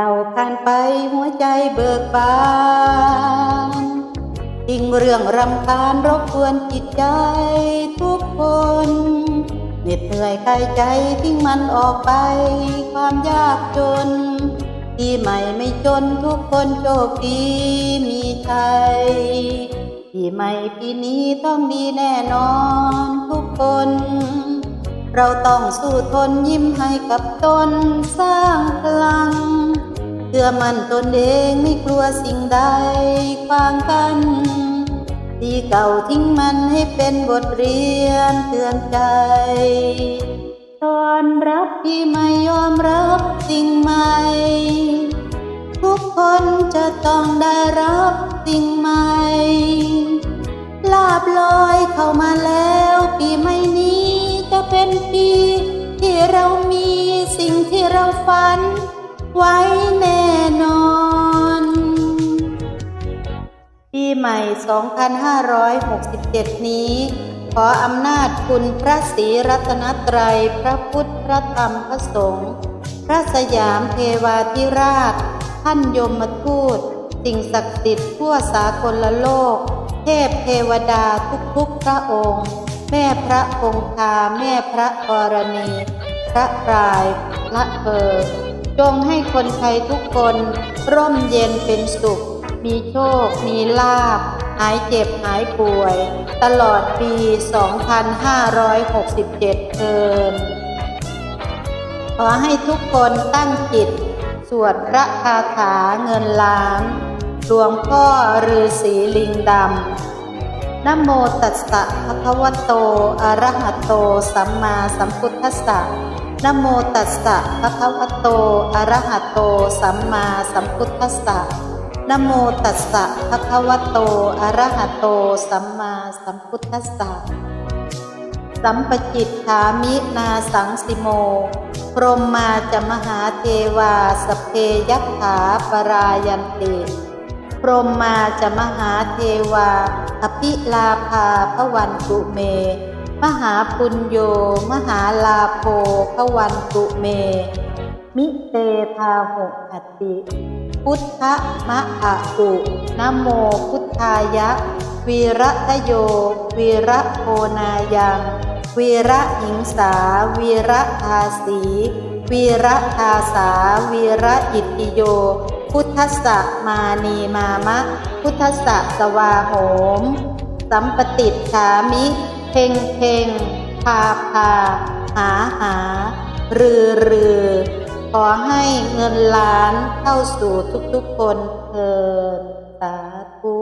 เก่าผ่านไปหัวใจเบิกบานทิ้งเรื่องรำคาญรบกวนจิตใจทุกคนเหน็ดเหนื่อยกายใจทิ้งมันออกไป ความยากจน ที่ใหม่ไม่จนทุกคนโชคดีมีชัยที่ใหม่ปีนี้ต้องดีแน่นอนทุกคน เราต้องสู้ทนยิ้มให้กับตนสร้างพลัง ชื่อมันตนเองไม่กลัวสิ่งใดขวางกันที่เก่าทิ้งมันให้เป็นบทเรียนเตือนใจตอนรับที่ไม่ยอมรับสิ่งใหม่ ทุกคนจะต้องได้รับสิ่งใหม่ ลาบลอยเข้ามาแล้วปีใหม่นี้จะเป็นปีที่เรามีสิ่งที่เราฝัน ไว้แน่นอน ปีใหม่ 2567 นี้ ขออำนาจคุณพระศรีรัตนตรัย พระพุทธ พระธรรม พระสงฆ์ พระสยามเทวาธิราช ท่านยมทูต สิ่งศักดิ์สิทธิ์ทั่วสากลโลก เทพเทวดาทุกๆพระองค์ แม่พระคงคาแม่พระกรณี พระปรายพระเพิงจงให้คนไทยทุกคน ร่มเย็นเป็นสุข มีโชค มีลาภหายเจ็บหายป่วย ตลอดปี 2567เทินขอให้ทุกคนตั้งจิต สวดพระคาถาเงินล้านหลวงพ่อฤาษีลิงดำนโมตัสสะภะคะวะโต อะระหะโต สัมมาสัมพุทธัสสะนโมตัสสะภะคะวะโต อะระหะโต สัมมาสัมพุทธัสสะ นโมตัสสะภะคะวะโต อะระหะโต สัมมาสัมพุทธัสสะ สัมปจิตถามินาสังสิโม พรหมมาจะมหาเทวา สเพยัตถาปรายันติ พรหมมาจะมหาเทวา อภิลาภาพวันตุเม มหาปุญโย มหาลาโภพวันตุเม มิเตพาหุอติ พุทธมะอะอุนโมพุทธายะ วีระทะโย วีระโพนายัง วีระหิงสา วีระทาสีวีระทาสา วีระอิติโย พุทธสะมานีมามะ พุทธสะสวาโหม สัมปติฉามิเพ่งเพ่งพาพา หาหา รือรือ ขอให้เงินล้านเข้าสู่ทุกๆคนเถิดสาธุ